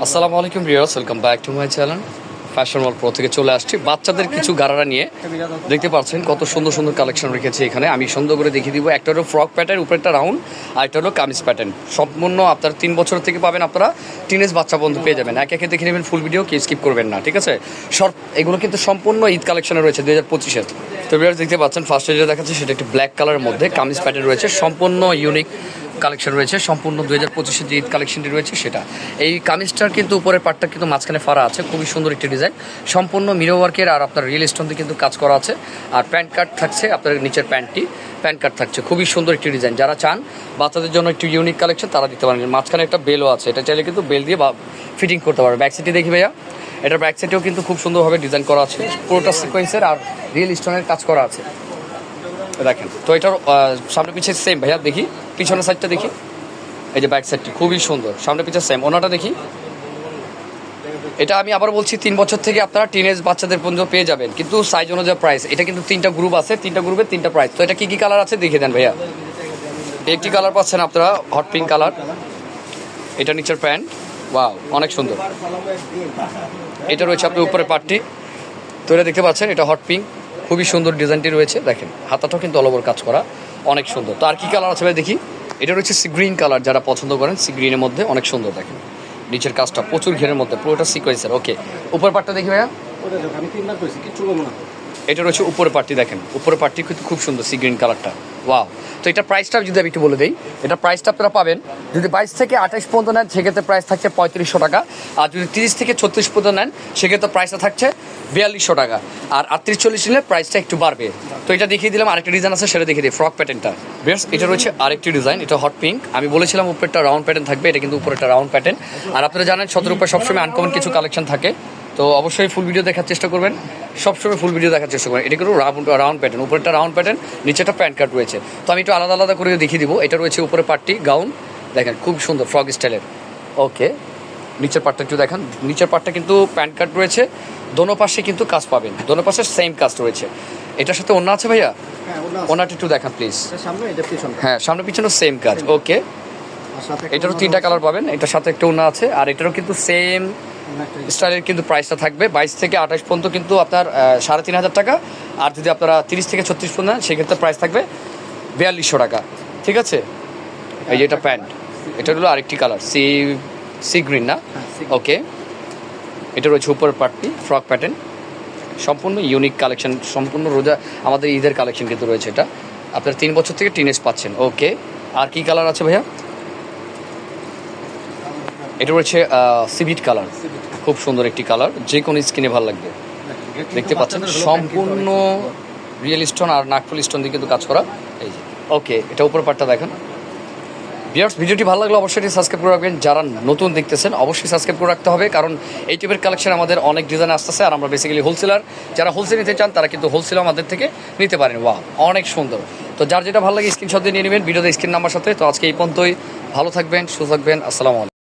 আসসালামু আলাইকুম Riya's welcome back to my channel Fashion Wall Pro থেকে চলে আসছি। বাচ্চাদের কিছু গারারা নিয়ে দেখতে পাচ্ছেন কত সুন্দর সুন্দর কালেকশন রেখেছি এখানে। আমি সুন্দর করে দেখিয়ে দিব। একটা হলো ফ্রক প্যাটার্ন উপরে একটা রাউন্ড আর একটা হলো কামিজ প্যাটার্ন সম্পূর্ণ আপনার তিন বছর থেকে পাবেন আপনারা। টিনেজ বাচ্চা বন্ধু পেয়ে যাবেন। একে একে দেখে নেবেন ফুল ভিডিও কি স্কিপ করবেন না, ঠিক আছে? সব এগুলো কিন্তু সম্পূর্ণ ঈদ কালেকশনে রয়েছে দু হাজার পঁচিশের। তো বিয়ার দেখতে পাচ্ছেন ফার্স্টে যেটা দেখাচ্ছে সেটা একটি ব্ল্যাক কালারের মধ্যে, কামিজ প্যাটার্ন রয়েছে, সম্পূর্ণ ইউনিক কালেকশন রয়েছে, সম্পূর্ণ দুই হাজার পঁচিশের যে ঈদ কালেকশনটি রয়েছে সেটা। এই কামিজটার কিন্তু উপরের পার্টটা কিন্তু মাঝখানে ফাড়া আছে, খুবই সুন্দর একটি ডিজাইন সম্পূর্ণ মিরো ওয়ার্কের আর আপনার রিয়েল স্টোন দিয়ে কিন্তু কাজ করা আছে। আর প্যান্ট কার্ড থাকছে আপনার নিচের প্যান্টটি প্যান্ট কার্ড থাকছে, খুবই সুন্দর একটি ডিজাইন যারা চান বাচ্চাদের জন্য একটু ইউনিক কালেকশন তারা দিতে পারেন। মাঝখানে একটা বেলও আছে, এটা চাইলে কিন্তু বেল দিয়ে ফিটিং করতে পারবে ব্যাক সাইডে দেখি ভাইয়া। এটার ব্যাক সাইডেও কিন্তু খুব সুন্দরভাবে ডিজাইন করা আছে। পুরোটা সিকোয়েন্সের আর রিয়েল স্টোনের কাজ করা আছে। দেখেন। তো এটার সামনে পিছিয়ে সেম ভাইয়া দেখি। পিছনের সাইডটা দেখি। এই যে ব্যাক সাইডটি খুবই সুন্দর। সামনে পিছিয়ে সেম ওনাটা দেখি। এটা আমি আবার বলছি তিন বছর থেকে আপনারা টিনেজ বাচ্চাদের পর্যন্ত পেয়ে যাবেন। কিন্তু সাইজ অনুযায়ী প্রাইস এটা কিন্তু তিনটা গ্রুপ আছে তিনটা গ্রুপে তিনটা প্রাইস তো এটা কী কী কালার আছে দেখে দেন ভাইয়া। একটি কালার পাচ্ছেন আপনারা হট পিঙ্ক কালার এটা নিচের প্যান্ট ওয়াও অনেক সুন্দর। এটা রয়েছে আপনার উপরে পাটটি। তো এটা দেখতে পাচ্ছেন, এটা হট পিঙ্ক খুবই সুন্দর ডিজাইনটি রয়েছে, দেখেন। হাতাটাও কিন্তু অল কাজ করা, অনেক সুন্দর। তো আর কি কালার আছে ভাই দেখি? এটা রয়েছে সি গ্রিন কালার যারা পছন্দ করেন, সি গ্রিনের মধ্যে অনেক সুন্দর, দেখেন। নিচের কাজটা প্রচুর ঘেরের মধ্যে, পুরোটা সিকোয়েন্সের ওকে উপর পাটটা দেখি ভাইয়া। এটা রয়েছে উপরে পার্টি দেখেন। উপরে পার্টি কিন্তু খুব সুন্দর সি গ্রিন কালারটা ওয়াও তো এটা প্রাইসটা যদি আমি একটু বলে দিই, এটা প্রাইসটা আপনারা পাবেন যদি বাইশ থেকে আঠাশ পর্যন্ত নেন, সেক্ষেত্রে প্রাইস থাকছে পঁয়ত্রিশশো টাকা। আর যদি তিরিশ থেকে ছত্রিশ পর্যন্ত নেন, সেক্ষেত্রে প্রাইসটা থাকছে বিয়াল্লিশশো টাকা। আর আটত্রিশ চল্লিশ নিলে প্রাইসটা একটু বাড়বে। তো এটা দেখিয়ে দিলাম, আরেকটা ডিজাইন আছে, সেটা দেখিয়ে দিই ফ্রক প্যাটার্নটা বেশ এটা রয়েছে আরেকটি ডিজাইন এটা হট পিঙ্ক আমি বলেছিলাম উপরেরটা রাউন্ড প্যাটার্ন থাকবে, এটা কিন্তু উপরেরটা রাউন্ড প্যাটার্ন আর আপনারা জানেন, সতেরো উপরে সবসময় আনকমন কিছু কালেকশন থাকে। তো অবশ্যই ফুল ভিডিও দেখার চেষ্টা করবেন। সবসময় ফুল ভিডিও দেখার চেষ্টা করবেন। এটা কিন্তু রাউন্ড রাউন্ড প্যাটার্ন উপরেরটা রাউন্ড প্যাটার্ন নিচেটা প্যান্ট কাট রয়েছে। তো আমি একটু আলাদা আলাদা করে দেখিয়ে দিব। এটা রয়েছে উপরে পাটটি গাউন দেখেন খুব সুন্দর ফ্রক স্টাইলের ওকে নিচের পার্টটা একটু দেখেন। নিচের পার্টটা কিন্তু প্যান্ট কাট রয়েছে। দোনো পাশে কিন্তু কাজ পাবেন। দোনো পাশে সেম কাজ রয়েছে। এটার সাথে অন্য আছে ভাইয়া? হ্যাঁ ওনাটা একটু দেখান প্লিজ হ্যাঁ সামনে পিছনে সেম কাজ। ওকে একটা এটারও তিনটা কালার পাবেন। এটার সাথে একটা অন্য আছে। আর এটারও কিন্তু সেম একটা- স্টাইলের কিন্তু প্রাইসটা থাকবে। বাইশ থেকে আঠাশ পর্যন্ত কিন্তু আপনার সাড়ে তিন হাজার টাকা। আর যদি আপনারা তিরিশ থেকে ছত্রিশ পর্যন্ত সেক্ষেত্রে প্রাইস থাকবে বিয়াল্লিশশো টাকা। ঠিক আছে? এই যে এটা প্যান্ট। এটা হলো আরেকটি কালার সি সি গ্রিন না? হ্যাঁ, ওকে এটা রয়েছে উপরের পার্টটি ফ্রক প্যাটার্ন সম্পূর্ণ ইউনিক কালেকশন সম্পূর্ণ রোজা আমাদের ঈদের কালেকশন কিন্তু রয়েছে এটা। আপনার তিন বছর থেকে টিনেজ পাচ্ছেন। ওকে আর কি কালার আছে ভাইয়া? এটা রয়েছে সিভিট কালার খুব সুন্দর একটি কালার যে কোনো স্কিনে ভালো লাগবে। দেখতে পাচ্ছেন? সম্পূর্ণ রিয়েল স্টোন আর নাকফুল স্টোন দিয়ে কিন্তু কাজ করা। এই যে। ওকে এটা উপর পাটটা দেখেন। বিয়ার্স ভিডিওটি ভালো লাগলে অবশ্যই সাবস্ক্রাইব করে রাখবেন। যারা নতুন দেখতেছেন, অবশ্যই সাবস্ক্রাইব করে রাখতে হবে। কারণ এই টাইপের কালেকশন আমাদের অনেক ডিজাইন আসতেছে আর আমরা বেসিক্যালি হোলসেলার যারা হোলসেল নিতে চান, তারা কিন্তু হোলসেল আমাদের থেকে নিতে পারেন। ওয়া অনেক সুন্দর। তো যার যেটা ভালো লাগে স্ক্রিনশট দিয়ে নিয়ে নেবেন। ভিডিওতে স্ক্রিন নাম্বার সাথে। তো আজকে এই পর্যন্তই। ভালো থাকবেন, সুস্থ থাকবেন। আসসালামু আলাইকুম।